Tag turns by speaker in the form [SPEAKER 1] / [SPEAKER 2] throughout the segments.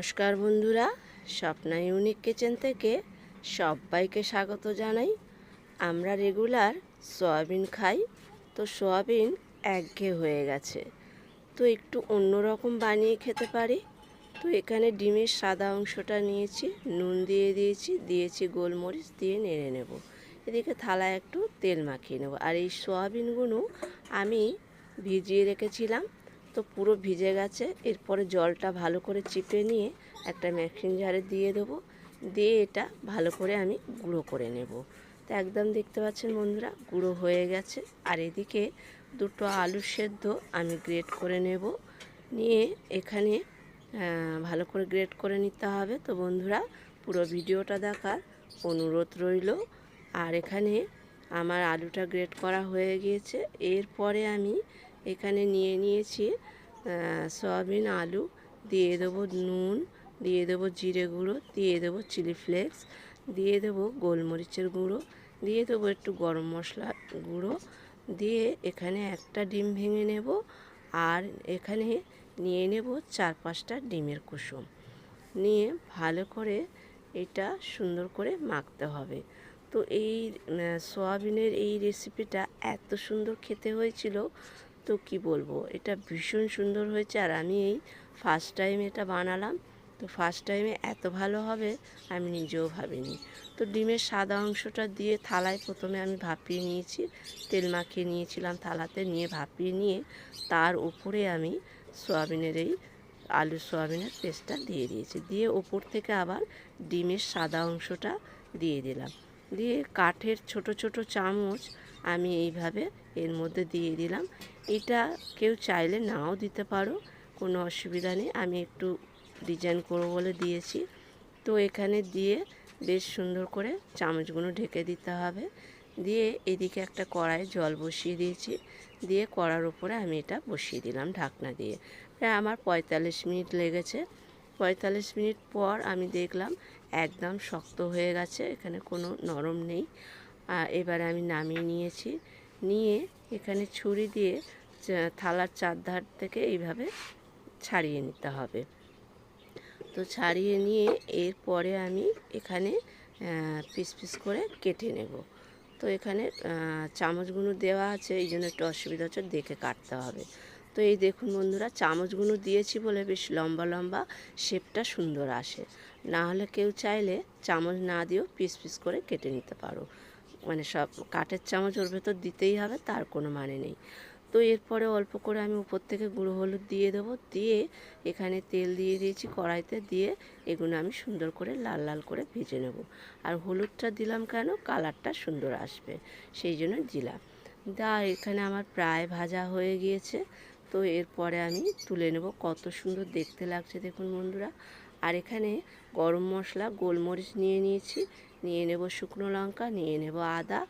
[SPEAKER 1] নমস্কার বন্ধুরা, Swapna unique kitchen থেকে সবাইকে স্বাগত জানাই। আমরা রেগুলার সয়াবিন খাই, তো সয়াবিন একঘেয়ে হয়ে গেছে। তো একটু অন্যরকম বানিয়ে খেতে পারি। তো এখানে ডিমের সাদা অংশটা নিয়েছি, নুন দিয়ে দিয়েছি দিয়েছি গোলমরিচ দিয়ে নেড়ে নেব। এদিকে থালায় একটু তেল মাখিয়ে নেব। আর এই সয়াবিনগুলো আমি ভিজিয়ে রেখেছিলাম তো পুরো ভিজে গেছে। এরপরে জলটা ভালো করে চিপে নিয়ে একটা ম্যাক্সিন জারে দিয়ে দেবো। দিয়ে এটা ভালো করে আমি গুঁড়ো করে নেব। তো একদম দেখতে পাচ্ছেন বন্ধুরা, গুঁড়ো হয়ে গেছে। আর এদিকে দুটো আলু সেদ্ধ আমি গ্রেট করে নেব। নিয়ে এখানে ভালো করে গ্রেট করে নিতে হবে। তো বন্ধুরা, পুরো ভিডিওটা দেখার অনুরোধ রইল। আর এখানে আমার আলুটা গ্রেট করা হয়ে গিয়েছে। এরপরে আমি এখানে নিয়ে নিয়েছি সয়াবিন, আলু, দিয়ে দেবো নুন, দিয়ে দেবো জিরে গুঁড়ো, দিয়ে দেবো চিলি ফ্লেক্স, দিয়ে দেবো গোলমরিচের গুঁড়ো, দিয়ে দেবো একটু গরম মশলা গুঁড়ো, দিয়ে এখানে একটা ডিম ভেঙে নেব আর এখানে নিয়ে নেব চার পাঁচটা ডিমের কুসুম। নিয়ে ভালো করে এটা সুন্দর করে মাখতে হবে। তো এই সয়াবিনের এই রেসিপিটা এত সুন্দর খেতে হয়েছিল তো কি বলব? এটা ভীষণ সুন্দর হয়েছে আর আমি এই ফার্স্ট টাইম এটা বানালাম। তো ফার্স্ট টাইমে এত ভালো হবে, আমি নিজেও ভাবিনি। তো ডিমের সাদা অংশটা দিয়ে থালায় প্রথমে আমি ভাপিয়ে নিয়েছি, তেল মাখিয়ে নিয়েছিলাম থালাতে, নিয়ে ভাপিয়ে নিয়ে তার উপরে আমি সয়াবিনের এই আলু সয়াবিনের পেস্টটা দিয়ে দিয়েছি। দিয়ে ওপর থেকে আবার ডিমের সাদা অংশটা দিয়ে দিলাম। দিয়ে কাঠের ছোট ছোট চামচ আমি এইভাবে এর মধ্যে দিয়ে দিলাম। এটা কেউ চাইলে নাও দিতে পারো, কোনো অসুবিধা নেই। আমি একটু ডিজাইন করব বলে দিয়েছি। তো এখানে দিয়ে বেশ সুন্দর করে চামচগুলো ঢেকে দিতে হবে। দিয়ে এদিকে একটা কড়াই জল বসিয়ে দিয়েছি। দিয়ে কড়ার উপরে আমি এটা বসিয়ে দিলাম ঢাকনা দিয়ে। প্রায় আমার পঁয়তাল্লিশ মিনিট লেগেছে। পঁয়তাল্লিশ মিনিট পর আমি দেখলাম একদম শক্ত হয়ে গেছে। এখানে কোনো নরম নেই। এবারে আমি নামিয়ে নিয়েছি। নিয়ে এখানে ছুরি দিয়ে থালার চারধার থেকে এইভাবে ছাড়িয়ে নিতে হবে। তো ছাড়িয়ে নিয়ে এরপরে আমি এখানে পিস পিস করে কেটে নেব। তো এখানে চামচগুলো দেওয়া আছে, এই জন্য একটু অসুবিধা হচ্ছে, দেখে কাটতে হবে। তো এই দেখুন বন্ধুরা, চামচগুলো দিয়েছি বলে বেশ লম্বা লম্বা শেপটা সুন্দর আসে। না হলে কেউ চাইলে চামচ না দিয়েও পিস পিস করে কেটে নিতে পারো। মানে সব কাঠের চামচ ওর ভেতর দিতেই হবে, তার কোনো মানে নেই। তো এরপরে অল্প করে আমি উপর থেকে গুঁড়ো হলুদ দিয়ে দেবো, দিয়ে এখানে তেল দিয়ে দিয়েছি, কড়াইতে দিয়ে এগুলো আমি সুন্দর করে লাল লাল করে ভেজে নেব। আর হলুদটা দিলাম কেন? কালারটা সুন্দর আসবে, সেই জন্য দিলাম। দা, এখানে আমার প্রায় ভাজা হয়ে গিয়েছে, তো এরপরে আমি তুলে নেব কত সুন্দর দেখতে লাগছে, দেখুন বন্ধুরা। আর এখানে গরম মশলা, গোলমরিচ নিয়ে নিয়েছি। নিয়ে নেব শুকনো লঙ্কা, নিয়ে নেব আদা,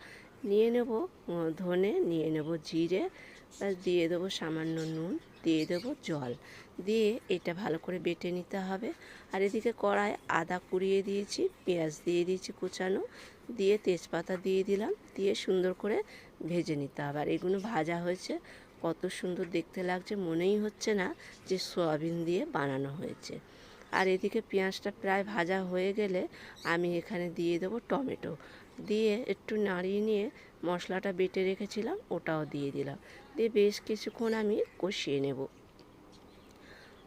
[SPEAKER 1] নিয়ে নেব ধনে, নিয়ে নেব জিরে, ব্যাস দিয়ে দেবো সামান্য নুন, দিয়ে দেবো জল। দিয়ে এটা ভালো করে বেটে নিতে হবে। আর এদিকে কড়ায় আদা কুড়িয়ে দিয়েছি, পেঁয়াজ দিয়ে দিয়েছি কুচানো, দিয়ে তেজপাতা দিয়ে দিলাম, দিয়ে সুন্দর করে ভেজে নিতে হবে। আর এগুলো ভাজা হয়েছে, কত সুন্দর দেখতে লাগছে, মনেই হচ্ছে না যে সয়াবিন দিয়ে বানানো হয়েছে। আর এদিকে পেঁয়াজটা প্রায় ভাজা হয়ে গেলে আমি এখানে দিয়ে দেবো টমেটো। দিয়ে একটু নাড়িয়ে নিয়ে মশলাটা বেটে রেখেছিলাম, ওটাও দিয়ে দিলাম। দিয়ে বেশ কিছুক্ষণ আমি কষিয়ে নেব।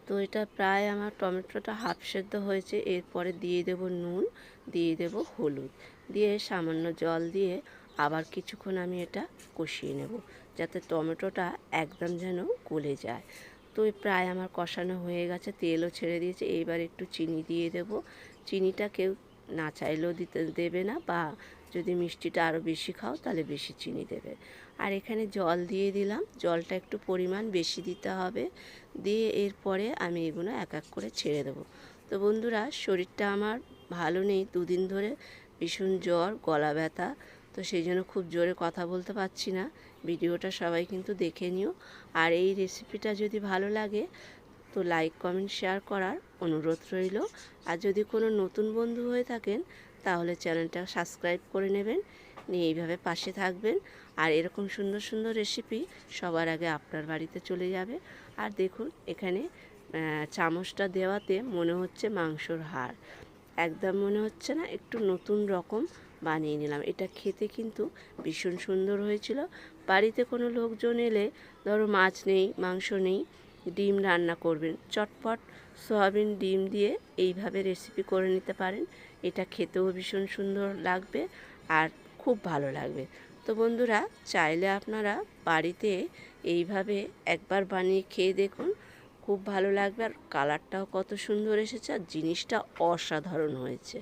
[SPEAKER 1] তো এটা প্রায় আমার টমেটোটা হাফ সেদ্ধ হয়েছে, এরপরে দিয়ে দেব নুন, দিয়ে দেব হলুদ। দিয়ে সামান্য জল দিয়ে আবার কিছুক্ষণ আমি এটা কষিয়ে নেব, যাতে টমেটোটা একদম যেন গলে যায়। তো প্রায় আমার কষানো হয়ে গেছে, তেলও ছেড়ে দিয়েছে। এইবার একটু চিনি দিয়ে দেব। চিনিটা কেউ না চাইলেও দিতে, দেবে না বা যদি মিষ্টিটা আরও বেশি খাও তাহলে বেশি চিনি দেবে। আর এখানে জল দিয়ে দিলাম। জলটা একটু পরিমাণ বেশি দিতে হবে। দিয়ে এরপরে আমি এগুলো এক এক করে ছেড়ে দেবো। তো বন্ধুরা, শরীরটা আমার ভালো নেই। দুদিন ধরে ভীষণ জ্বর, গলা ব্যথা। তো সেই জন্য খুব জোরে কথা বলতে পারছি না। ভিডিওটা সবাই কিন্তু দেখে নিও। আর এই রেসিপিটা যদি ভালো লাগে, তো লাইক কমেন্ট শেয়ার করার অনুরোধ রইল। আর যদি কোনো নতুন বন্ধু হয়ে থাকেন, তাহলে চ্যানেলটা সাবস্ক্রাইব করে নেবেন। নিয়ে এইভাবে পাশে থাকবেন। আর এরকম সুন্দর সুন্দর রেসিপি সবার আগে আপনার বাড়িতে চলে যাবে। আর দেখুন, এখানে চামচটা দেওয়াতে মনে হচ্ছে মাংসর হাড়। একদম মনে হচ্ছে না, একটু নতুন রকম বানিয়ে নিলাম। এটা খেতে কিন্তু ভীষণ সুন্দর হয়েছিল। বাড়িতে কোনো লোকজন এলে ধরো মাছ নেই, মাংস নেই, ডিম রান্না করবেন। চটপট সয়াবিন, ডিম দিয়ে এইভাবে রেসিপি করে নিতে পারেন। এটা খেতেও ভীষণ সুন্দর লাগবে আর খুব ভালো লাগবে। তো বন্ধুরা, চাইলে আপনারা বাড়িতে এইভাবে একবার বানিয়ে খেয়ে দেখুন। খুব ভালো লাগবে আর কালারটাও কত সুন্দর এসেছে আর জিনিসটা অসাধারণ হয়েছে।